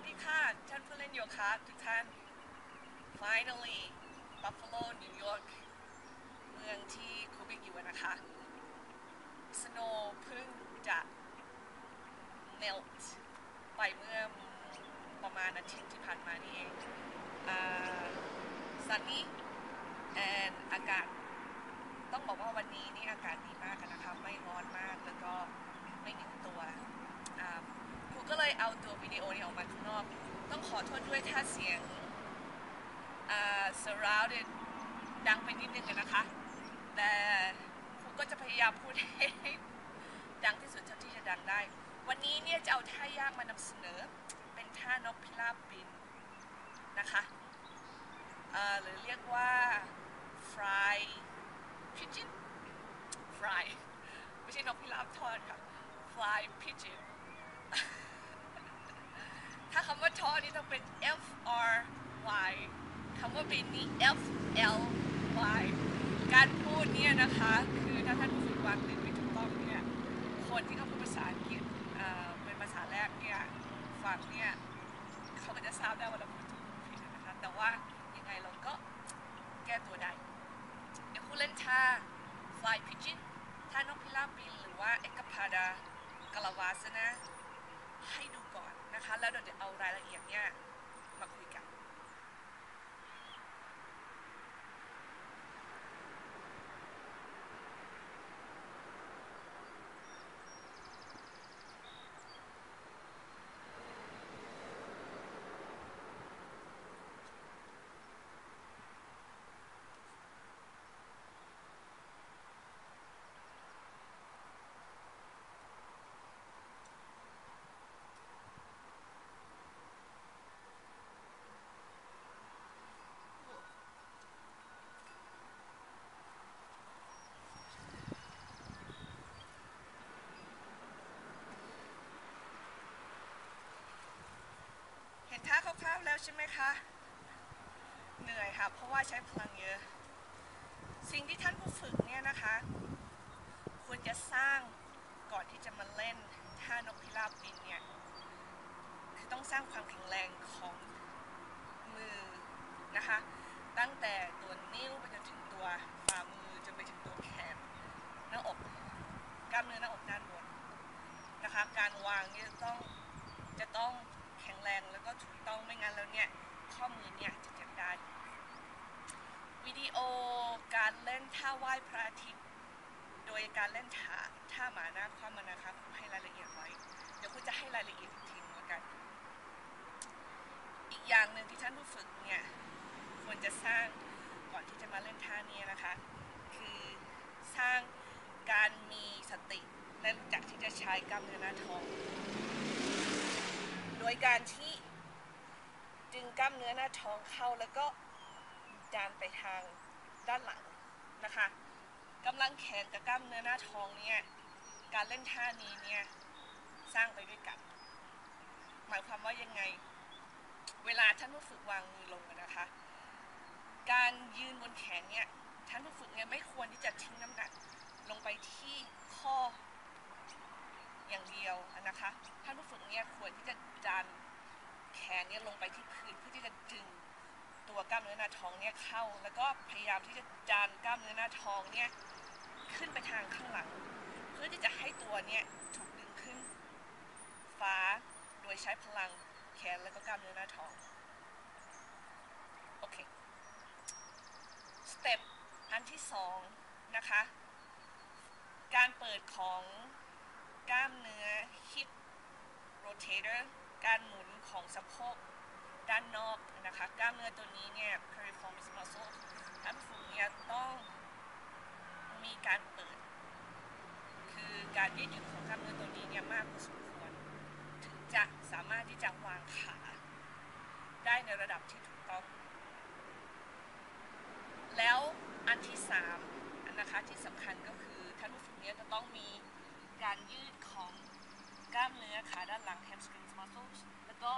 วัสดีค่ะท่านผู้เล่นโยคะทุกท่าน finally Buffalo New York เมืองที่คูบิกอยู่นะคะ snow เพิ่งจะ melt ไปเมื่อประมาณอาทิตย์ที่ผ่านมานี่เอง sunny and อากาศ ต้องบอกว่าวันนี้นี่อากาศดีมากนะคะ ไม่ร้อนมากแล้วก็ไม่เหนียวตัว ก็เลยเอาตัววิดีโอนี้ออกมาข้างนอก ต้องขอโทษด้วยถ้าเสียงอ่า surrounded ดังไปนิดนึงกันนะคะ แต่ครูก็จะพยายามพูดให้ดังที่สุดเท่าที่จะดังได้ วันนี้เนี่ยจะเอาท่ายากมานำเสนอ เป็นท่านกพิราบบินนะคะอ่าหรือเรียกว่า fry pigeon fry ไม่ใช่นกพิราบทอดค่ะ fly pigeon ถ้าคำว่าทอนี่ต้องเป็น F R Y คำว่าบินนี่ F L Y การพูดเนี่ยนะคะ คือถ้าท่านฝึกวางลิ้นไม่ถูกต้องเนี่ย คนที่เขาพูดภาษาอังกฤษเอ่อเป็นภาษาแรกเนี่ยฟังเนี่ยเขาก็จะทราบได้ว่าเราพูดถูกผิดนะคะ แต่ว่ายังไงเราก็แก้ตัวได้เดี๋ยวผู้เล่นท่า fly pigeon ท่านกพิราบบินหรือว่าเอกพาดากลาวาสนะให้ดูก่อน นะคะ แล้วเดี๋ยวเอารายละเอียดเนี่ยมาคุยกัน เห็นท่าคร่าวๆแล้ว ใช่ไหมคะ เหนื่อยค่ะ เพราะว่าใช้พลังเยอะ สิ่งที่ท่านผู้ฝึกเนี่ยนะคะ ควรจะสร้างก่อนที่จะมาเล่นท่านกพิราบบินเนี่ยคือต้องสร้างความแข็งแรงของมือนะคะ ตั้งแต่ตัวนิ้วไปจนถึงตัวฝ่ามือจนไปถึงตัวแขนหน้าอกกล้ามเนื้อหน้าอกด้านบนนะคะ การวางเนี่ยต้องจะต้องแข็งแรงแล้วก็ถูกต้อง ไม่งั้นแล้วเนี่ย ข้อมือเนี่ยจะเจ็บได้วิดีโอการเล่นท่าไหว้พระอาทิตย์ โดยการเล่นท่าท่าหมาหน้าคว่ำมานะคะครูให้รายละเอียดไว้ เดี๋ยวครูจะให้รายละเอียดอีกทีนึงแล้วกัน อีกอย่างหนึ่งที่ท่านผู้ฝึกเนี่ยควรจะสร้างก่อนที่จะมาเล่นท่านี้นะคะ คือสร้างการมีสติและรู้จักที่จะใช้กล้ามเนื้อหน้าท้อง โดยการที่ ดึงกล้ามเนื้อหน้าท้องเข้าแล้วก็ดันไปทางด้านหลังนะคะกำลังแขนกับกล้ามเนื้อหน้าท้องเนี่ยการเล่นท่านี้เนี่ยสร้างไปด้วยกัน หมายความว่ายังไง เวลาท่านผู้ฝึกวางมือลงนะคะ การยืนบนแขนเนี่ยท่านผู้ฝึกเนี่ยไม่ควรที่จะทิ้งน้ำหนักลงไปที่ข้ออย่างเดียวนะคะ ท่านผู้ฝึกเนี่ยควรที่จะดัน แขนเนี่ยลงไปที่พื้นเพื่อที่จะดึงตัวกล้ามเนื้อหน้าท้องเนี่ยเข้า แล้วก็พยายามที่จะดันกล้ามเนื้อหน้าท้องเนี่ยขึ้นไปทางข้างหลัง เพื่อที่จะให้ตัวเนี่ยถูกดึงขึ้นฟ้าโดยใช้พลังแขนแล้วก็กล้ามเนื้อหน้าท้องโอเคสเต็ปอันที่สองนะคะการเปิดของกล้ามเนื้อ hip rotator การหมุน ของสะโพกด้านนอกนะคะ กล้ามเนื้อตัวนี้เนี่ย piriformis muscle ท่านผู้ฝึกเนี่ยต้องมีการเปิด คือการยืดหยุ่นของกล้ามเนื้อตัวนี้เนี่ยมากพอสมควร ถึงจะสามารถที่จะวางขาได้ในระดับที่ถูกต้อง แล้วอันที่สามนนะคะที่สำคัญก็คือท่านผู้ฝึกเนี้ยจะต้องมีการยืดของกล้ามเนื้อขาด้านหลัง hamstring muscles ก็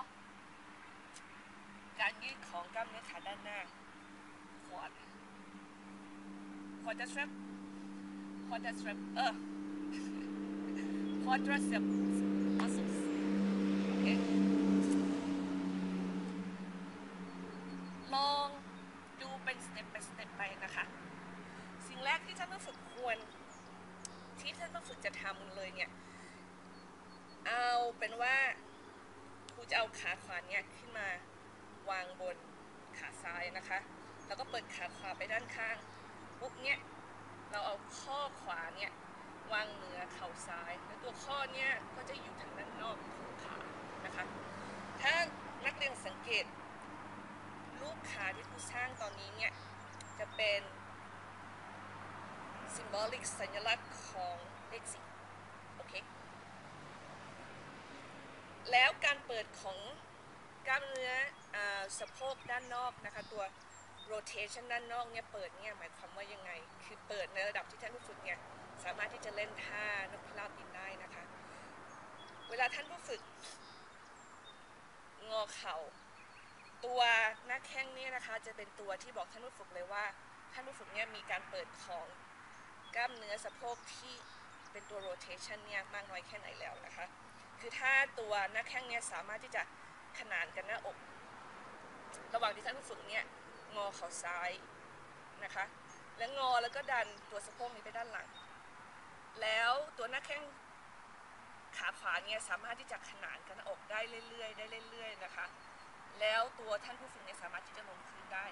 การยืดของกล้ามเนื้อขาด้านหน้าขวดขวดจะสเตปขวดจะสเตปเออ quadricep muscles. Okay. ลองดูเป็นสเต็ปไปสเต็ปไปนะคะ สิ่งแรกที่ท่านต้องฝึกควร ที่ท่านต้องฝึกจะทำเลยเนี่ย เอาเป็นว่าูจะเอาขาขวาเนี่ยขึ้นมาวางบนขาซ้ายนะคะ แล้วก็เปิดขาขวาไปด้านข้าง ปุ๊บเนี่ยเราเอาข้อขวาเนี่ยวางเหนือเข่าซ้าย แล้วตัวข้อเนี่ยก็จะอยู่ทางด้านนอกของขานะคะ ถ้านักเรียนสังเกตรูปขาที่ครูสร้างตอนนี้เนี่ยจะเป็น symbolic สัญลักษณ์ของเลขสี่อเค แล้วการเปิดของกล้ามเนื้อสะโพกด้านนอกนะคะตัว rotation ด้านนอกเนี่ยเปิดเนี่ยหมายความว่ายังไง คือเปิดในระดับที่ท่านผู้ฝึกเนี่ยสามารถที่จะเล่นท่านกพิราบบินได้นะคะ เวลาท่านผู้ฝึก งอเข่าตัวหน้าแข้งเนี่ยนะคะ จะเป็นตัวที่บอกท่านผู้ฝึกเลยว่า ท่านผู้ฝึกเนี่ยมีการเปิดของกล้ามเนื้อสะโพกที่เป็นตัว rotation เนี่ยมากน้อยแค่ไหนแล้วนะคะ คือถ้าตัวหน้าแข้งเนี่ยสามารถที่จะขนานกันหน้าอก ระหว่างที่ท่านผู้ฝึกเนี่ยงอเข่าซ้ายนะคะ แล้วงอแล้วก็ดันตัวสะโพกนี้ไปด้านหลัง แล้วตัวหน้าแข้งขาขวาเนี่ยสามารถที่จะขนานกันหน้าอกได้เรื่อยๆ ได้เรื่อย ๆ นะคะ แล้วตัวท่านผู้ฝึกเนี่ยสามารถที่จะลงพื้นได้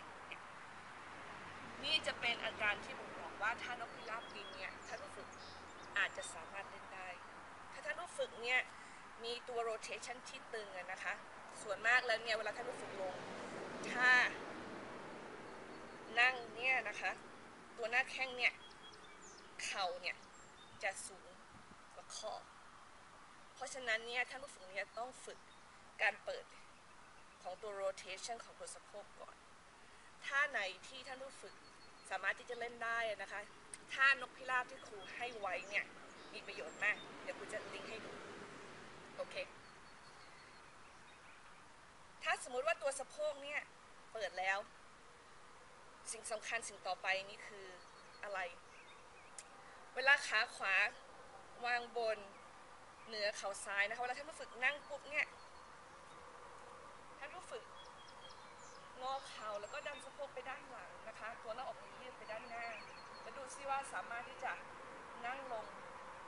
นี่จะเป็นอาการที่บ่งบอกว่าถ้านกพิราบบินเนี่ยท่านผู้ฝึกอาจจะสามารถเล่นได้ ถ้าท่านผู้ฝึกเนี่ย มีตัว rotation ที่ตึงนะคะ ส่วนมากแล้วเนี่ยเวลาท่านผู้ฝึกลง ถ้า นั่งเนี่ยนะคะ ตัวหน้าแข้งเนี่ย เข่าเนี่ย จะสูงกว่าข้อ เพราะฉะนั้นเนี่ยท่านผู้ฝึกเนี่ยต้องฝึกการเปิดของตัว rotation ของตัวสะโพกก่อน ท่าไหนที่ท่านผู้ฝึกสามารถที่จะเล่นได้นะคะ ท่านกพิราบที่ครูให้ไว้เนี่ย มีประโยชน์มาก เดี๋ยวครูจะลิงก์ให้ดู โอเค ถ้าสมมุติว่าตัวสะโพกเนี่ยเปิดแล้ว สิ่งสำคัญสิ่งต่อไปนี่คืออะไร เวลาขาขวาวางบนเหนือเข่าซ้ายนะคะเวลาท่านผู้ฝึกนั่งปุ๊บเนี่ยท่านผู้ฝึกงอเข่าแล้วก็ดันสะโพกไปด้านหลังนะคะ ตัวหน้าอกยืดไปด้านหน้าแล้วดูซิว่าสามารถที่จะนั่งลง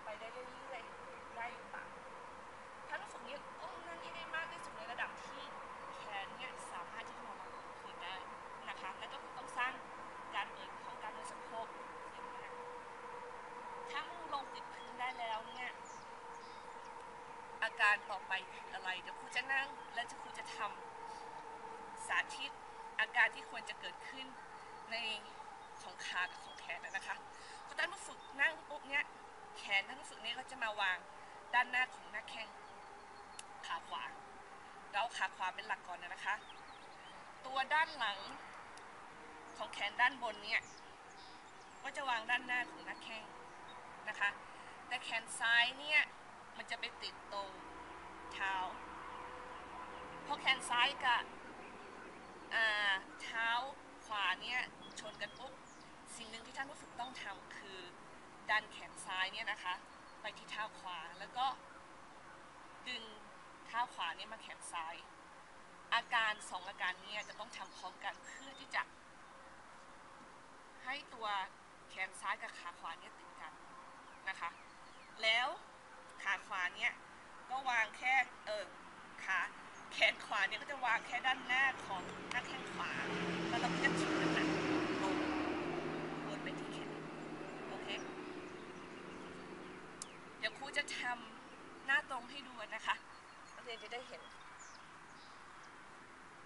ไปได้เรื่อยๆได้หรือเปล่าท่านผู้ฝึกนี้ต้องนั่งให้ได้มากที่สุดในระดับที่แขนเนี่ยสามารถที่จะมาวางบนพื้นได้นะคะ แล้วก็ต้องสร้างการเปิดของการเดินสะโพกอย่างมากถ้ามือลงติดพื้นได้แล้วเนี่ย อา การต่อไปคืออะไร เดี๋ยวครูจะนั่งและจะครูจะทำสาธิตอาการที่ควรจะเกิดขึ้นในของขากับของแขนนะนะคะพอท่านผู้ฝึกนั่งปุ๊บเนี่ยแขนท่านผู้ฝึกนี่ยก็จะมาวางด้านหน้าของหน้าแข้งขาขวา เราขาขวาเป็นหลักก่อนนะคะ ตัวด้านหลังของแขนด้านบนเนี่ยก็จะวางด้านหน้าของหน้าแข้งนะคะ แต่แขนซ้ายเนี่ยมันจะไปติดตรง เท้าเพราะแขนซ้ายกับเท้าขวาเนี่ยชนกันปุ๊บสิ่งหนึ่งที่ท่านผู้ฝึกต้องทำคือ ดันแขนซ้ายเนี่ยนะคะ ไปที่เท้าขวาแล้วก็ดึงเท้าขวาเนี่ยมาแขนซ้าย อาการสองอาการเนี้จะต้องทำพร้อมกันเพื่อที่จะให้ตัวแขนซ้ายกับขาขวาเนี่ยติดกันนะคะ แล้วขาขวาเนี่ย ก็วางแค่เออขาแขนขวาเนี่ยก็จะวางแค่ด้านหน้าของหน้าแข้งขวา แล้วเราก็จะทิ้น้ำหนักลงลงไปที่แขนโอเคเดี๋ยวครูจะทำหน้าตรงให้ดูนะคะนักเรียนจะได้เห็น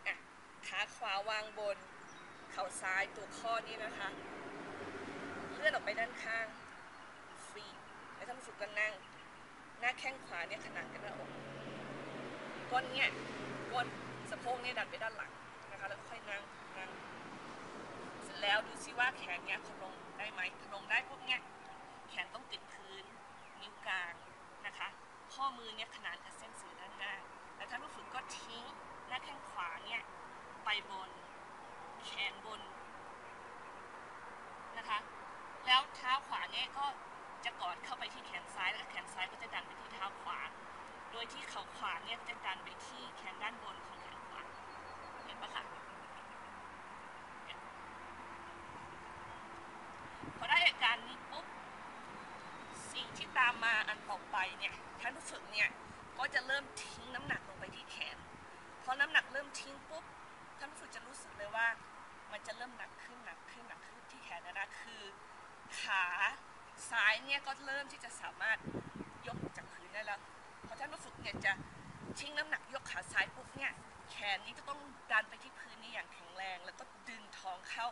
อะขาขวาวางบน เข่าซ้ายตัวข้อนี้นะคะเลื่อนออกไปด้านข้างฟรีแล้วท่านผู้ฝึกก็นั่ง หน้าแข้งขวาเนี่ยขนานกันหน้าอกก้นเนี่ยก้นสะโพกเนี่ยดันไปด้านหลังนะคะแล้วค่อยนั่งนั่งเสร็จแล้วดูซิว่าแขนเนี่ยพลงได้ไหมพลงได้ปุ๊บเนี่ยแขนต้องติดพื้นนิ้วกลางนะคะข้อมือเนี่ยขนานกับเส้นสื่อด้านหน้าแล้วท่านผู้ฝึกก็ทิ้งหน้าแข้งขวาเนี่ยไปบนแขนบนนะคะ แล้วเท้าขวาเนี่ยก็ จะกอดเข้าไปที่แขนซ้ายแล้วแขนซ้ายก็จะดันไปที่เท้าขวา โดยที่เข่าขวาเนี่ยจะดันไปที่แขนด้านบนของแขนขวา เห็นปะคะเนี่ยพอได้อาการนี้ปุ๊บ สิ่งที่ตามมาอันต่อไปเนี่ย ท่านผู้ฝึกเนี่ย ก็จะเริ่มทิ้งน้ำหนักลงไปที่แขน จะเริ่มหนักขึ้นหนักขึ้นหนักขึ้นที่แขนนะนะคือ ขาซ้ายเนี่ยก็เริ่มที่จะสามารถยกจากพื้นได้แล้วพอท่านผู้ฝึก เนี่ยจะทิ้งน้ำหนักยกขาซ้ายปุ๊บเนี่ยแขนนี้จะต้องดันไปที่พื้นนี่อย่างแข็งแรง แล้วก็ดึงท้องเข้า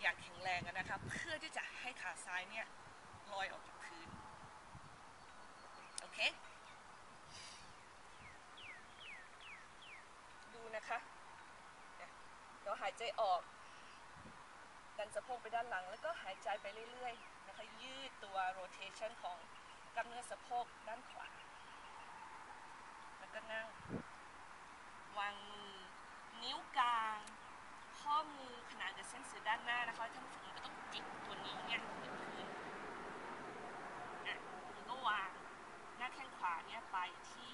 อย่างแข็งแรงนะคะเพื่อที่จะให้ขาซ้ายเนี่ยลอยออกจากพื้นโอเคดูนะคะเนี่ยเราหายใจออก ดันสะโพกไปด้านหลัง แล้วก็หายใจไปเรื่อยๆนะคะยืดตัว rotation ของกล้ามเนื้อสะโพกด้านขวา ก็นั่ง วางมือ นิ้วกลาง ข้อมือขนาดกับเส้นสื่อด้านหน้านะคะท่านผู้ชมก็ต้องจิกตัวนี้เนี่ยที่พื้นอะแล้วก็วางหน้าแข้งขวาเนี่ยไปที่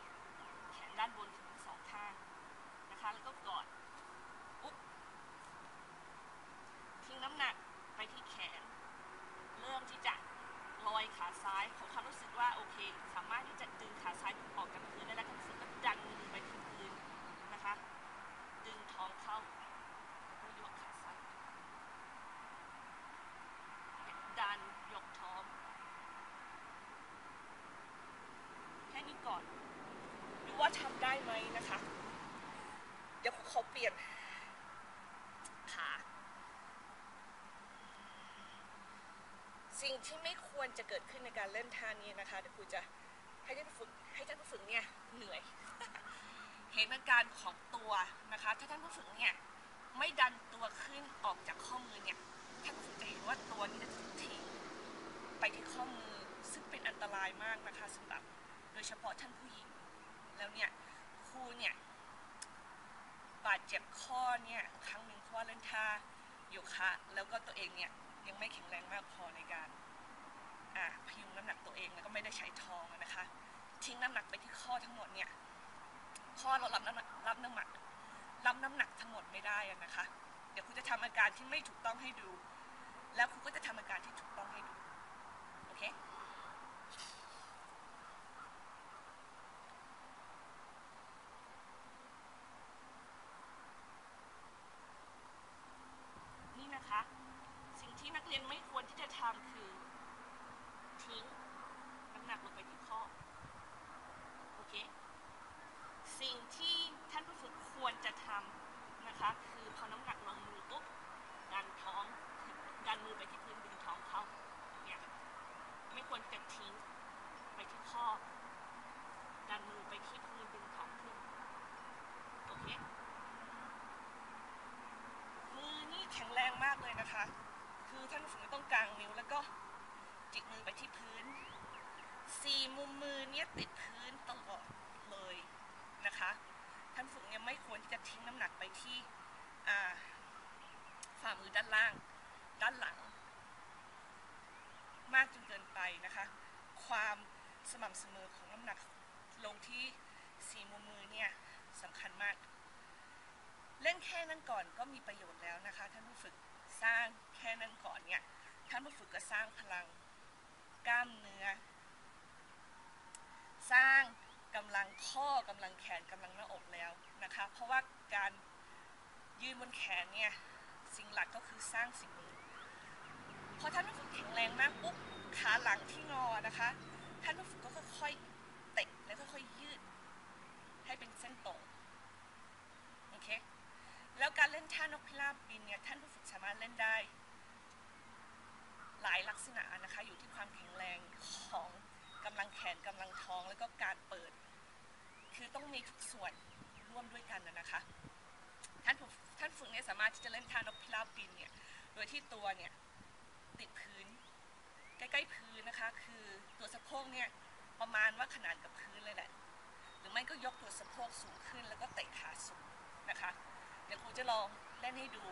แขนด้านบนทั้งสองข้างนะคะ แล้วก็กอดอุ๊บ ทิ้งน้ำหนักไปที่แขน เริ่มที่จะลอยขาซ้ายขอความรู้สึกว่าโอเค สามารถที่จะดึงขาซ้ายออกจากพื้นได้แล้วก็รู้สึกว่าดันมือไปที่พื้นนะคะ ดึงท้องเข้าแล้วยกขาซ้ายดันยกท้องแค่นี้ ก่อนดูว่าทำได้ไหมนะคะ เดี๋ยวขอเปลี่ยนขาสิ่งที่ไม่ควรจะเกิดขึ้นในการเล่นท่านี้นะคะเดี๋ยวครูจะให้ท่านฝึกให้ท่านผู้ฝึกเนี่ยเหนื่อย เห็นอาการของตัวนะคะ ถ้าท่านผู้ฝึกเนี่ยไม่ดันตัวขึ้นออกจากข้อมือเนี่ยท่านผู้ฝึกจะเห็นว่าตัวนี้จะถูกทิ้งไปที่ข้อมือซึ่งเป็นอันตรายมากนะคะสำหรับ โดยเฉพาะท่านผู้หญิง แล้วเนี่ยครูเนี่ยบาดเจ็บข้อเนี่ยครั้งหนึ่งเพราะว่าเล่นท่าโยคะแล้วก็ตัวเองเนี่ยยังไม่แข็งแรงมากพอในการอ่าพยุงน้ำหนักตัวเองแล้วก็ไม่ได้ใช้ท้องนะคะ ทิ้งน้ำหนักไปที่ข้อทั้งหมดเนี่ยข้อเรารับน้ำหนักรับน้ำหนักรับน้ำหนักทั้งหมดไม่ได้นะคะ เดี๋ยวครูจะทำอาการที่ไม่ถูกต้องให้ดู แล้วครูก็จะทำอาการที่ถูกต้องให้ดู โอเค นี่นะคะ สิ่งที่นักเรียนไม่ควรที่จะทำคือ ทิ้งน้ำหนักลงไปที่ข้อ โอเค สิ่งที่ท่านผู้ฝึกควรจะทำนะคะ คือพอน้ำหนักลงมือปุ๊บดันท้องดันมือไปที่พื้นดึงท้องเข้าเนี่ยไม่ควรจะทิ้งไปที่ข้อ ดันมือไปที่พื้นดึงท้องขึ้นโอเค มือนี่แข็งแรงมากเลยนะคะ คือท่านฝึกต้องกางนิ้วแล้วก็จิกมือไปที่พื้นสี่มุมมือเนี่ยติดพื้นตลอดเลยนะคะ ท่านฝึกเนี่ยไม่ควรที่จะทิ้งน้ำหนักไปที่ฝ่ามือด้านล่าง ด้านหลัง มากจนเกินไปนะคะ ความสม่ำเสมอของน้ำหนักลงที่สี่มุมมือเนี่ยสำคัญมาก ก่อนก็มีประโยชน์แล้วนะคะท่านผู้ฝึกสร้างแค่นั้นก่อนเนี่ยท่านผู้ฝึกก็สร้างพลังกล้ามเนื้อ สร้างกำลังข้อกำลังแขนกำลังหน้าอกแล้วนะคะเพราะว่าการยืนบนแขนเนี่ยสิ่งหลักก็คือสร้างสิ่งนี้พอท่านผู้ฝึกแข็งแรงมากปุ๊บขาหลังที่งอนะคะท่านผู้ฝึกก็ค่อยๆเตะแล้วค่อยๆยืด ให้เป็นเส้นตรง แล้วการเล่นท่านกพิราบบินเนี่ยท่านผู้ฝึกสามารถเล่นได้ หลายลักษณะนะคะอยู่ที่ความแข็งแรงของกำลังแขนกำลังท้องแล้วก็การเปิด คือต้องมีทุกส่วนร่วมด้วยกันนะคะท่านผู้ท่านฝึกเนี่ยสามารถที่จะเล่นท่านกพิราบบินเนี่ยโดยที่ตัวเนี่ยติดพื้น ใกล้ๆพื้นนะคะ คือตัวสะโพกเนี่ยประมาณว่าขนาดกับพื้นเลยแหละหรือไม่ก็ยกตัวสะโพกสูงขึ้นแล้วก็เตะขาสูงนะคะ ดี๋ยวครูจะลองเล่นให้ดู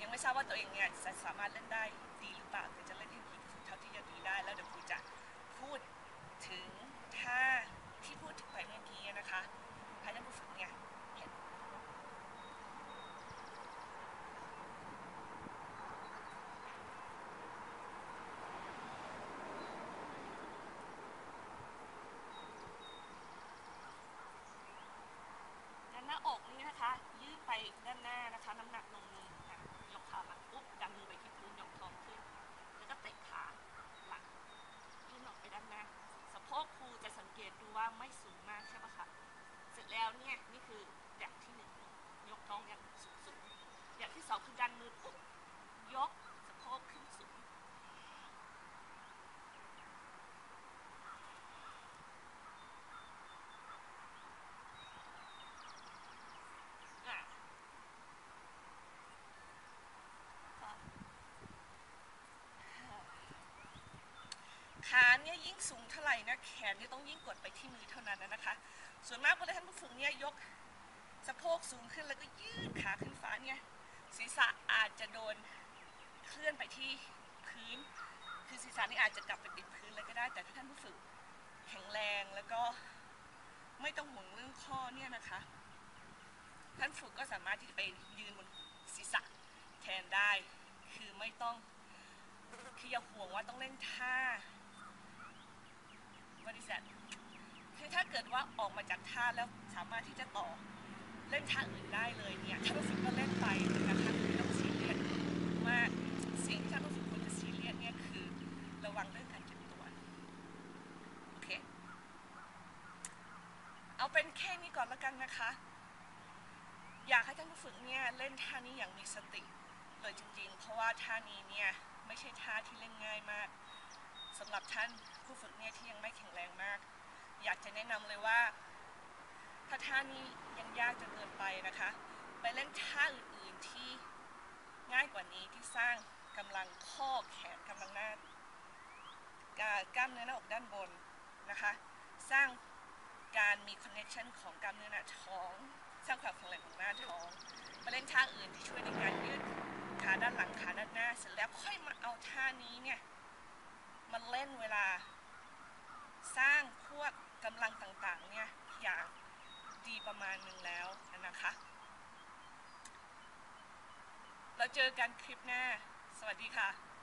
ยังไม่ทราบว่าตัวเองเนี่ยจะสามารถเล่นได้ดีหรือเปล่าแต่จะเล่นให้ดีที่สุดเท่าที่จะดีได้ แล้วเดี๋ยวครูจะพูดถึงท่าที่พูดถึงไปเมื่อกี้นะคะให้ท่านผู้ฝึกเนี่ยเห็น ด้านหน้าอกนี่นะคะ ยืดไปด้านหน้านะคะ น้ำหนักลงมือค่ะยกข ขาหลังปุ๊บดันมือไปที่พื้นยกท้องขึ้น แล้วก็เตะขาหลังยื่นออกไปด้านหน้าสะโพกครูจะสังเกตดู ว่าไม่สูงมากใช่ปะคะเสร็จแล้วเนี่ยนี่คืออย่างที่หนึ่งยกท้องอย่างสูงสูงๆอย่างที่สองคือดันมือปุ๊บยกขึ้นสูง อะขาเนี่ ยิ่งสูงเท่าไหร่นะแขนนี่ต้องยิ่งกดไปที่มือเท่านั้นนะนะคะ ส่วนมากเวลาท่านผู้ฝึกเนี่ยยกสะโพกสูงขึ้นแล้วก็ยืดขาขึ้นฟ้าเนี่ยศีรษะอาจจะโดนเคลื่อนไปที่พื้น คือศีรษะนี่อาจจะกลับไปติดพื้นเลยก็ได้ แต่ถ้าท่านผู้ฝึกแข็งแรงแล้วก็ไม่ต้องห่วงเรื่องข้อเนี่ยนะคะ ท่านฝึกก็สามารถที่จะไปยืนบนศีรษะแทนได้ คือไม่ต้องคืออย่าห่วงว่าต้องเล่นท่า บริษัทคือถ้าเกิดว่าออกมาจากท่าแล้วสามารถที่จะต่อเล่นท่าอื่นได้เลยเนี่ยท่านผู้ฝึกก็เล่นไปนะคะไม่ต้องซีเรียสมากสิ่งที่ท่านผู้ฝึกควรจะซีเรียสเนี่ยคือระวังเรื่องการเจ็บตัวโอเคเอาเป็นแค่นี้ก่อนล้วกันนะคะ อยากให้ท่านผู้ฝึกเนี่ยเล่นท่านี้อย่างมีสติเลยจริงๆ เพราะว่าท่านี้เนี่ยไม่ใช่ท่าที่เล่นง่ายมาก สำหรับท่านผู้ฝึกเนี่ยที่ยังไม่แข็งแรงมาก อยากจะแนะนำเลยว่า ถ้าท่านี้ยังยากจนเกินไปนะคะ ไปเล่นท่าอื่นๆที่ง่ายกว่านี้ที่สร้างกำลังข้อแขนกำลังหน้ากล้ามเนื้อหน้าอกด้านบนนะคะ สร้างการมีคอนเน c ชันของกล้ามเนื้อหน้าท้องสร้างความแข็งแรงของหน้าท้องมาเล่นท่าอื่นที่ช่วยในการยืดขาด้านหลังขาด้านหน้าเสร็จแล้วค่อยมาเอาท่านี้เนี่ย มันเล่นเวลา สร้างพวกกำลังต่างๆเนี่ยอย่างดีประมาณหนึ่งแล้วนะคะ เราเจอกันคลิปหน้า สวัสดีค่ะ